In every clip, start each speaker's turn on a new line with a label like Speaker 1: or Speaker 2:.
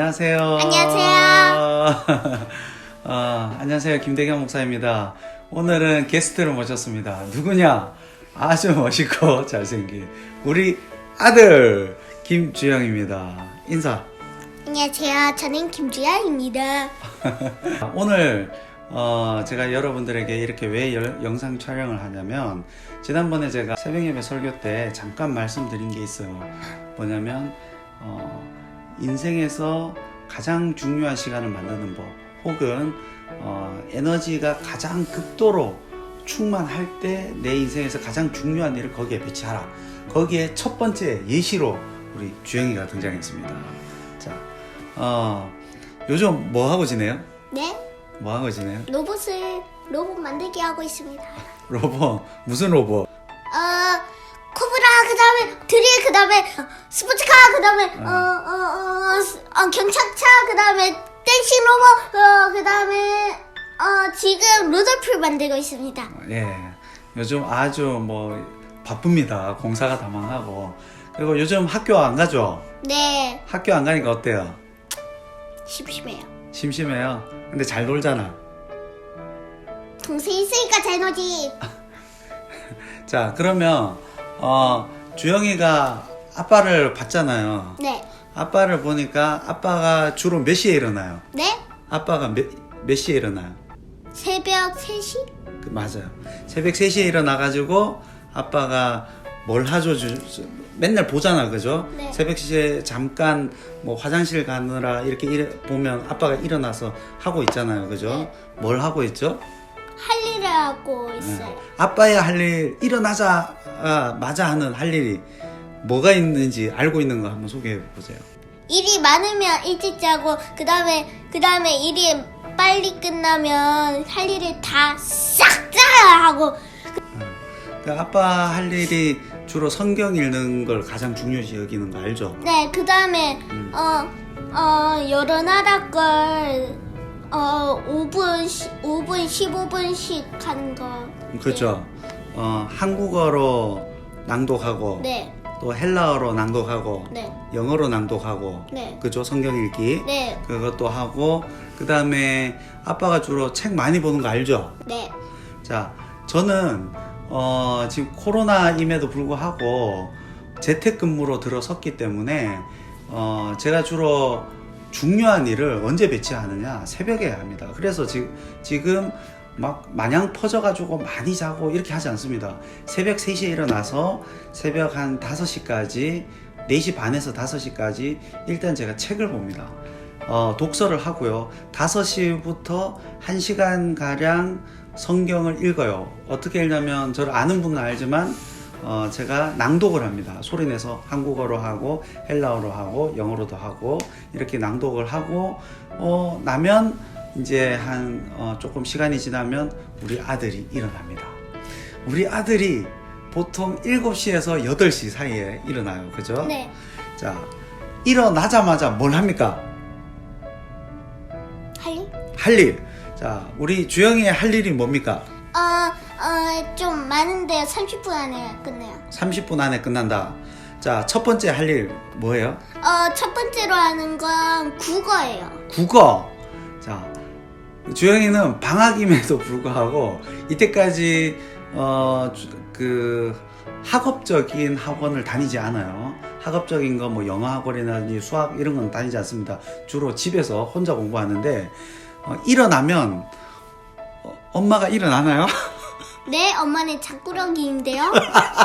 Speaker 1: 안녕하세요.
Speaker 2: 안녕하세요.
Speaker 1: 어, 안녕하세요. 김대경 목사입니다. 오늘은 게스트를 모셨습니다. 누구냐? 아주 멋있고 잘생긴 우리 아들 김주영입니다. 인사.
Speaker 2: 안녕하세요. 저는 김주연입니다.
Speaker 1: 오늘 어, 제가 여러분들에게 이렇게 왜 열- 영상 촬영을 하냐면 지난번에 제가 새벽 예배 설교 때 잠깐 말씀드린 게 있어요. 뭐냐면 어, 인생에서 가장 중요한 시간을 만드는 법 혹은 어, 에너지가 가장 극도로 충만할 때 내 인생에서 가장 중요한 일을 거기에 배치하라. 거기에 첫 번째 예시로 우리 주영이가 등장했습니다. 자, 어, 요즘 뭐 하고 지내요?
Speaker 2: 네,
Speaker 1: 뭐 하고 지내요?
Speaker 2: 로봇을 로봇 만들기 하고 있습니다.
Speaker 1: 로봇 무슨 로봇?
Speaker 2: 어, 그 다음에 드릴 그 다음에 어, 스포츠카 그 다음에 어, 어, 어, 스- 어, 경찰차 그 다음에 댄싱 로봇 어, 그 다음에 어, 지금 루돌프를 만들고 있습니다.
Speaker 1: 예, 요즘 아주 뭐 바쁩니다. 공사가 다 망하고 그리고 요즘 학교 안 가죠?
Speaker 2: 네,
Speaker 1: 학교 안 가니까 어때요?
Speaker 2: 심심해요.
Speaker 1: 심심해요. 근데 잘 놀잖아.
Speaker 2: 동생 있으니까 잘 노지.
Speaker 1: 자, 그러면 어, 주영이가 아빠를 봤잖아요.
Speaker 2: 네,
Speaker 1: 아빠를 보니까 아빠가 주로 몇 시에 일어나요?
Speaker 2: 네,
Speaker 1: 아빠가 몇, 몇 시에 일어나요?
Speaker 2: 새벽 3시?
Speaker 1: 그, 맞아요. 새벽 3시에 일어나가지고 아빠가 뭘 하죠? 주- 주- 맨날 보잖아, 그죠?
Speaker 2: 네.
Speaker 1: 새벽 3시에 잠깐 뭐 화장실 가느라 이렇게 일- 보면 아빠가 일어나서 하고 있잖아요, 그죠?
Speaker 2: 네.
Speaker 1: 뭘 하고 있죠?
Speaker 2: 하고
Speaker 1: 네.
Speaker 2: 있어요.
Speaker 1: 아빠야 할 일, 일어나자, 아, 맞아 하는 할 일이 뭐가 있는지 알고 있는 거 한번 소개해 보세요.
Speaker 2: 일이 많으면 일찍 자고 그 다음에 그 다음에 일이 빨리 끝나면 할 일을 다싹다 하고
Speaker 1: 그 아빠 할 일이 주로 성경 읽는 걸 가장 중요시 여기는 거 알죠?
Speaker 2: 네 그 다음에
Speaker 1: 음.
Speaker 2: 어어 여러 나라 걸 어 5분 5분 15분씩 하는 거
Speaker 1: 그렇죠. 어, 한국어로 낭독하고
Speaker 2: 네
Speaker 1: 또 헬라어로 낭독하고
Speaker 2: 네,
Speaker 1: 영어로 낭독하고
Speaker 2: 네.
Speaker 1: 그죠 성경 읽기
Speaker 2: 네,
Speaker 1: 그것도 하고 그 다음에 아빠가 주로 책 많이 보는 거 알죠?
Speaker 2: 네.
Speaker 1: 자 저는 어, 지금 코로나임에도 불구하고 재택근무로 들어섰기 때문에 어, 제가 주로 중요한 일을 언제 배치하느냐 새벽에 합니다. 그래서 지금 지금 막 마냥 퍼져가지고 많이 자고 이렇게 하지 않습니다. 새벽 3시에 일어나서 새벽 한 5시까지 4시 반에서 5시까지 일단 제가 책을 봅니다. 어, 독서를 하고요. 5시부터 1시간 가량 성경을 읽어요. 어떻게 읽냐면 저를 아는 분은 알지만 어, 제가 낭독을 합니다. 소리내서 한국어로 하고 헬라어로 하고 영어로도 하고 이렇게 낭독을 하고 어, 나면 이제 한 어, 조금 시간이 지나면 우리 아들이 일어납니다. 우리 아들이 보통 7시에서 8시 사이에 일어나요. 그죠?
Speaker 2: 네.
Speaker 1: 자, 일어나자마자 뭘 합니까?
Speaker 2: 할 일?
Speaker 1: 할 일. 자, 우리 주영이의 할 일이 뭡니까?
Speaker 2: 어, 어, 좀 많은데 30분 안에 끝내요.
Speaker 1: 30분 안에 끝난다. 자, 첫 번째 할 일 뭐예요?
Speaker 2: 어, 첫 번째로 하는 건 국어예요.
Speaker 1: 국어. 자, 주영이는 방학임에도 불구하고 이때까지 어, 주- 그 학업적인 학원을 다니지 않아요. 학업적인 거뭐 영어 학원이나 수학 이런 건 다니지 않습니다. 주로 집에서 혼자 공부하는데 어, 일어나면 어, 엄마가 일어나나요?
Speaker 2: 네, 엄마는 장꾸러기인데요.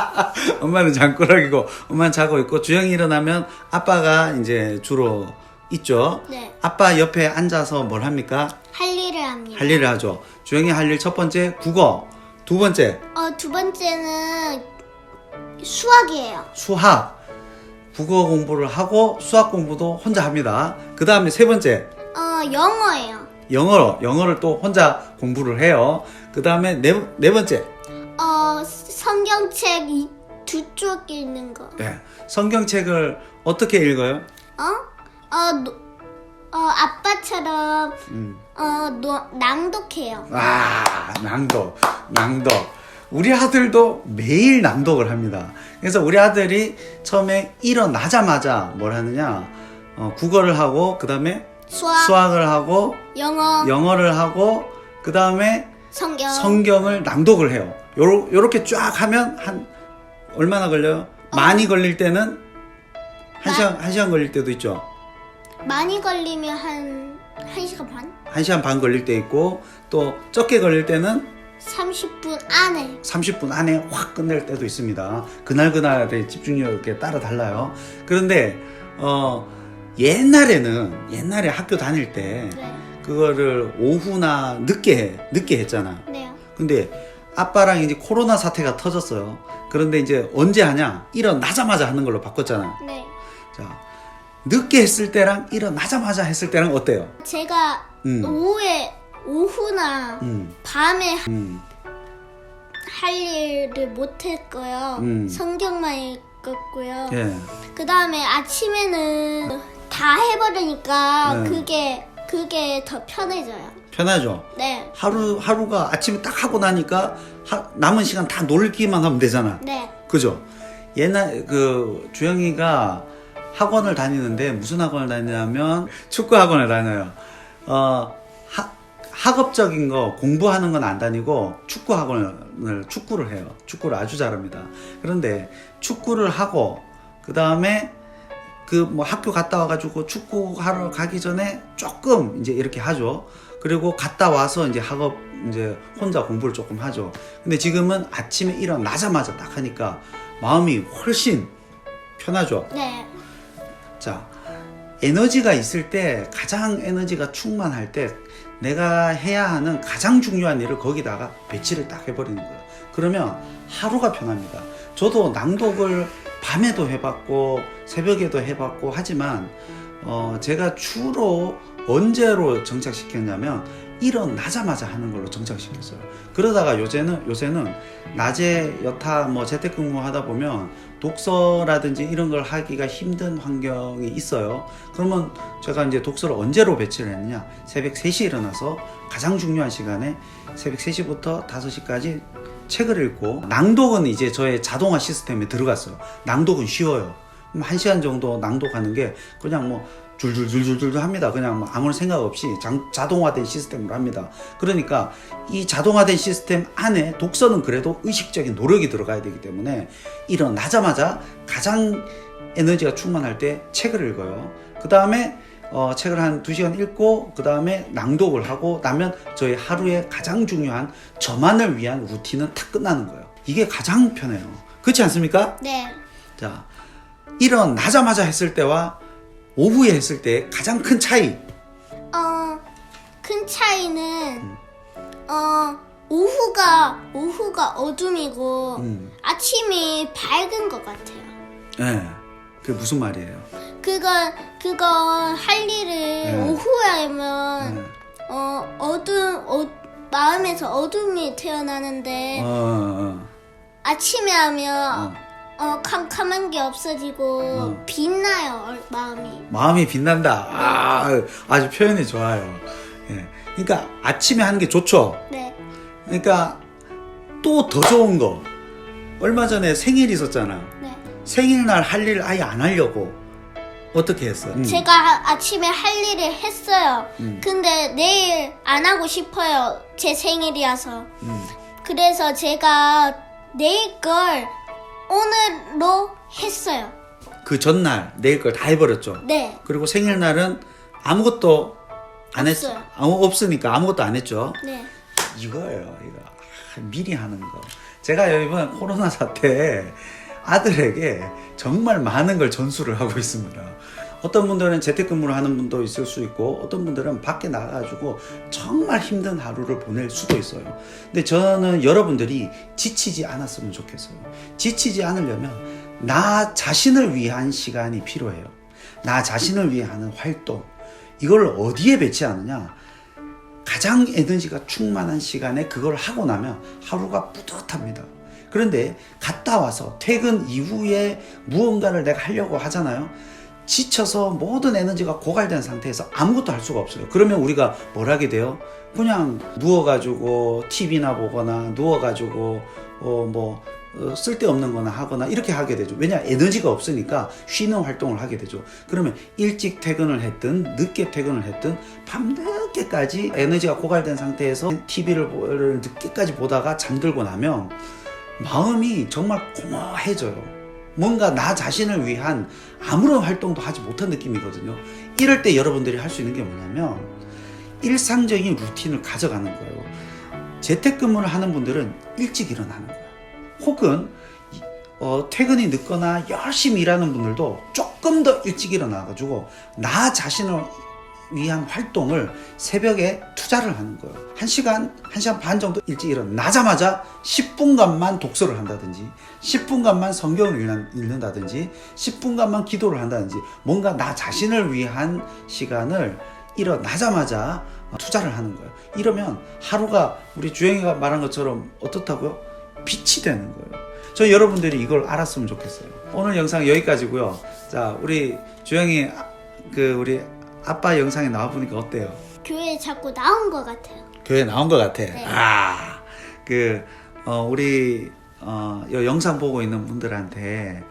Speaker 1: 엄마는 잠꾸러기고 엄마는 자고 있고 주영이 일어나면 아빠가 이제 주로 있죠.
Speaker 2: 네,
Speaker 1: 아빠 옆에 앉아서 뭘 합니까?
Speaker 2: 할 일을 합니다.
Speaker 1: 할 일을 하죠. 주영이 할 일 첫 번째 국어, 두 번째
Speaker 2: 어, 두 번째는 수학이에요.
Speaker 1: 수학. 국어 공부를 하고 수학 공부도 혼자 합니다. 그 다음에 세 번째
Speaker 2: 어, 영어예요.
Speaker 1: 영어, 영어를 또 혼자 공부를 해요. 그 다음에 네, 네 번째
Speaker 2: 어, 성경책 이 두 쪽 읽는 거.
Speaker 1: 네, 성경책을 어떻게 읽어요?
Speaker 2: 어? 어, 노, 어, 아빠처럼
Speaker 1: 음.
Speaker 2: 어, 노, 낭독해요.
Speaker 1: 아, 낭독, 낭독. 우리 아들도 매일 낭독을 합니다. 그래서 우리 아들이 처음에 일어나자마자 뭘 하느냐, 어, 국어를 하고 그 다음에
Speaker 2: 수학,
Speaker 1: 수학을 하고
Speaker 2: 영어,
Speaker 1: 영어를 하고 그 다음에
Speaker 2: 성경.
Speaker 1: 성경을 낭독을 해요. 요러, 요렇게 쫙 하면 한 얼마나 걸려요? 많이 걸릴 때는 한
Speaker 2: 마-
Speaker 1: 시간 한 시간 걸릴 때도 있죠.
Speaker 2: 많이 걸리면 한 1시간 반?
Speaker 1: 한 시간 반 걸릴 때 있고 또 적게 걸릴 때는
Speaker 2: 30분 안에.
Speaker 1: 30분 안에 확 끝낼 때도 있습니다. 그날 그날의 집중력에 따라 달라요. 그런데 어 옛날에는 옛날에 학교 다닐 때
Speaker 2: 네.
Speaker 1: 그거를 오후나 늦게 해, 늦게 했잖아.
Speaker 2: 네요.
Speaker 1: 근데 아빠랑 이제 코로나 사태가 터졌어요. 그런데 이제 언제 하냐? 일어나자마자 하는 걸로 바꿨잖아.
Speaker 2: 네.
Speaker 1: 자, 늦게 했을 때랑 일어나자마자 했을 때랑 어때요?
Speaker 2: 제가
Speaker 1: 음.
Speaker 2: 오후에 오후나
Speaker 1: 음,
Speaker 2: 밤에
Speaker 1: 음,
Speaker 2: 할 일을 못 했고요.
Speaker 1: 음.
Speaker 2: 성경만 읽었고요.
Speaker 1: 예,
Speaker 2: 그 다음에 아침에는 다 해버리니까
Speaker 1: 네.
Speaker 2: 그게 그게 더 편해져요.
Speaker 1: 편하죠.
Speaker 2: 네,
Speaker 1: 하루 하루가 아침에 딱 하고 나니까 하- 남은 시간 다 놀기만 하면 되잖아.
Speaker 2: 네,
Speaker 1: 그죠? 옛날 그 주영이가 학원을 다니는데 무슨 학원을 다니냐면 축구 학원을 다녀요. 어 하, 학업적인 거 공부하는 건 안 다니고 축구 학원을 축구를 해요. 축구를 아주 잘합니다. 그런데 축구를 하고 그 다음에 그 뭐 학교 갔다 와가지고 축구 하러 가기 전에 조금 이제 이렇게 하죠. 그리고 갔다 와서 이제 학업 이제 혼자 공부를 조금 하죠. 근데 지금은 아침에 일어나자마자 딱 하니까 마음이 훨씬 편하죠.
Speaker 2: 네,
Speaker 1: 자, 에너지가 있을 때 가장 에너지가 충만할 때 내가 해야 하는 가장 중요한 일을 거기다가 배치를 딱 해버리는 거예요. 그러면 하루가 편합니다. 저도 낭독을 밤에도 해봤고 새벽에도 해봤고 하지만 어, 제가 주로 언제로 정착시켰냐면 일어나자마자 하는 걸로 정착시켰어요. 그러다가 요새는 요새는 낮에 여타 뭐 재택근무 하다 보면 독서라든지 이런 걸 하기가 힘든 환경이 있어요. 그러면 제가 이제 독서를 언제로 배치를 했느냐? 새벽 3시에 일어나서 가장 중요한 시간에 새벽 3시부터 5시까지 책을 읽고 낭독은 이제 저의 자동화 시스템에 들어갔어요. 낭독은 쉬워요. 한 시간 정도 낭독하는 게 그냥 뭐 줄줄줄줄줄 합니다. 그냥 뭐 아무런 생각 없이 장- 자동화된 시스템으로 합니다. 그러니까 이 자동화된 시스템 안에 독서는 그래도 의식적인 노력이 들어가야 되기 때문에 일어나자마자 가장 에너지가 충만할 때 책을 읽어요. 그 다음에 어, 책을 한두 시간 읽고 그 다음에 낭독을 하고 나면 저희 하루에 가장 중요한 저만을 위한 루틴은 다 끝나는 거예요. 이게 가장 편해요. 그렇지 않습니까?
Speaker 2: 네.
Speaker 1: 자, 일어나자마자 했을 때와 오후에 했을 때 가장 큰 차이.
Speaker 2: 어, 큰 차이는 어 오후가 오후가 어둠이고
Speaker 1: 음.
Speaker 2: 아침이 밝은 것 같아요.
Speaker 1: 예. 그게 무슨 말이에요?
Speaker 2: 그건 그건 할 일을
Speaker 1: 네.
Speaker 2: 오후에 하면
Speaker 1: 예.
Speaker 2: 어 어둠 어, 마음에서 어둠이 태어나는데
Speaker 1: 어, 어,
Speaker 2: 아침에 하면
Speaker 1: 어.
Speaker 2: 어 캄캄한 게 없어지고
Speaker 1: 어.
Speaker 2: 빛나요 얼- 마음이.
Speaker 1: 마음이 빛난다. 아, 아주 표현이 좋아요. 예. 그러니까 아침에 하는 게 좋죠.
Speaker 2: 네.
Speaker 1: 그러니까 또 더 좋은 거. 얼마 전에 생일 있었잖아.
Speaker 2: 네.
Speaker 1: 생일날 할 일 아예 안 하려고 어떻게 했어? 음.
Speaker 2: 제가 아- 아침에 할 일을 했어요.
Speaker 1: 음.
Speaker 2: 근데 내일 안 하고 싶어요. 제 생일이어서.
Speaker 1: 음.
Speaker 2: 그래서 제가 내일 걸 오늘로 했어요.
Speaker 1: 그 전날 내일 걸 다 해버렸죠.
Speaker 2: 네.
Speaker 1: 그리고 생일날은 아무것도 안 했,
Speaker 2: 없어요.
Speaker 1: 아무 없으니까 아무것도 안 했죠.
Speaker 2: 네.
Speaker 1: 이거예요. 이거 아, 미리 하는 거. 제가 이번 코로나 사태에 아들에게 정말 많은 걸 전수를 하고 있습니다. 어떤 분들은 재택근무를 하는 분도 있을 수 있고 어떤 분들은 밖에 나가가지고 정말 힘든 하루를 보낼 수도 있어요. 근데 저는 여러분들이 지치지 않았으면 좋겠어요. 지치지 않으려면 나 자신을 위한 시간이 필요해요. 나 자신을 하는 활동. 이걸 어디에 배치하느냐? 가장 에너지가 충만한 시간에 그걸 하고 나면 하루가 뿌듯합니다. 그런데 갔다 와서 퇴근 이후에 무언가를 내가 하려고 하잖아요. 지쳐서 모든 에너지가 고갈된 상태에서 아무것도 할 수가 없어요. 그러면 우리가 뭘 하게 돼요? 그냥 누워가지고 TV나 보거나 누워가지고 어뭐 어, 쓸데없는 거나 하거나 이렇게 하게 되죠. 왜냐 에너지가 없으니까 쉬는 활동을 하게 되죠. 그러면 일찍 퇴근을 했든 늦게 퇴근을 했든 밤늦게까지 에너지가 고갈된 상태에서 TV를 늦게까지 보다가 잠들고 나면 마음이 정말 공허해져요. 뭔가 나 자신을 위한 아무런 활동도 하지 못한 느낌이거든요. 이럴 때 여러분들이 할 수 있는 게 뭐냐면 일상적인 루틴을 가져가는 거예요. 재택근무를 하는 분들은 일찍 일어나는 거예요. 혹은 이- 어, 퇴근이 늦거나 열심히 일하는 분들도 조금 더 일찍 일어나가지고 나 자신을 위한 활동을 새벽에 투자를 하는 거예요. 한 시간, 한 시간 반 정도 일찍 일어나자마자 10분간만 독서를 한다든지, 10분간만 성경을 읽는- 읽는다든지, 10분간만 기도를 한다든지, 뭔가 나 자신을 위한 시간을 일어나자마자 투자를 하는 거예요. 이러면 하루가 우리 주영이가 말한 것처럼 어떻다고요? 빛이 되는 거예요. 저 여러분들이 이걸 알았으면 좋겠어요. 오늘 영상 여기까지고요. 자, 우리 주영이 아- 그 우리 아빠 영상에 나와 보니까 어때요?
Speaker 2: 교회에 자꾸 나온 것 같아요.
Speaker 1: 교회 나온 것 같아.
Speaker 2: 네.
Speaker 1: 아, 그 어, 우리 어, 이 영상 보고 있는 분들한테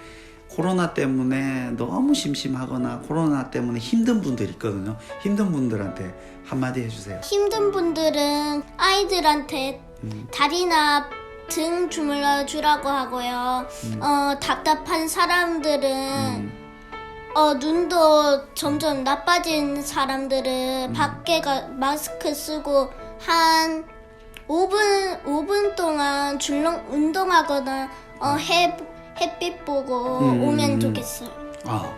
Speaker 1: 코로나 때문에 너무 심심하거나 코로나 때문에 힘든 분들 있거든요. 힘든 분들한테 한마디 해주세요.
Speaker 2: 힘든 분들은 아이들한테
Speaker 1: 음.
Speaker 2: 다리나 등 주물러 주라고 하고요. 어, 답답한 사람들은
Speaker 1: 음,
Speaker 2: 어, 눈도 점점 나빠진 사람들은
Speaker 1: 음.
Speaker 2: 밖에 가 마스크 쓰고 한 5분 5분 동안 줄넘 운동하거나 어, 해 햇빛 보고
Speaker 1: 음.
Speaker 2: 오면 좋겠어요.
Speaker 1: 아,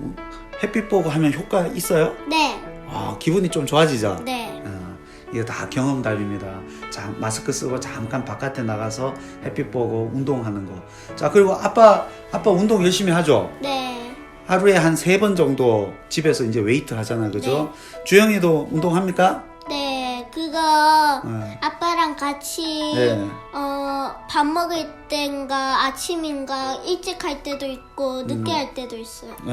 Speaker 1: 음, 햇빛 보고 하면 효과 있어요?
Speaker 2: 네,
Speaker 1: 아, 기분이 좀 좋아지죠?
Speaker 2: 네,
Speaker 1: 어, 이거 다 경험 답입니다. 자, 마스크 쓰고 잠깐 바깥에 나가서 햇빛 보고 운동하는 거. 자, 그리고 아빠, 아빠 운동 열심히 하죠?
Speaker 2: 네,
Speaker 1: 하루에 한 세 번 정도 집에서 이제 웨이트 하잖아요. 그죠? 주영이도 운동합니까?
Speaker 2: 네. 그거
Speaker 1: 네.
Speaker 2: 아빠랑 같이
Speaker 1: 네.
Speaker 2: 어, 밥 먹을 땐가 아침인가 일찍 할 때도 있고 늦게 할 때도 있어요.
Speaker 1: 네.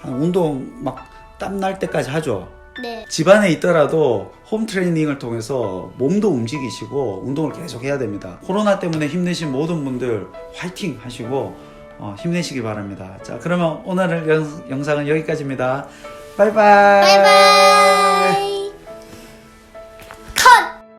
Speaker 1: 한 운동 막 땀 날 때까지 하죠.
Speaker 2: 네,
Speaker 1: 집안에 있더라도 홈 트레이닝을 통해서 몸도 움직이시고 운동을 계속 해야 됩니다. 코로나 때문에 힘내신 모든 분들 화이팅 하시고 어, 힘내시기 바랍니다. 자, 그러면 오늘 영, 영상은 여기까지입니다. 바이바이.
Speaker 2: 바이바이.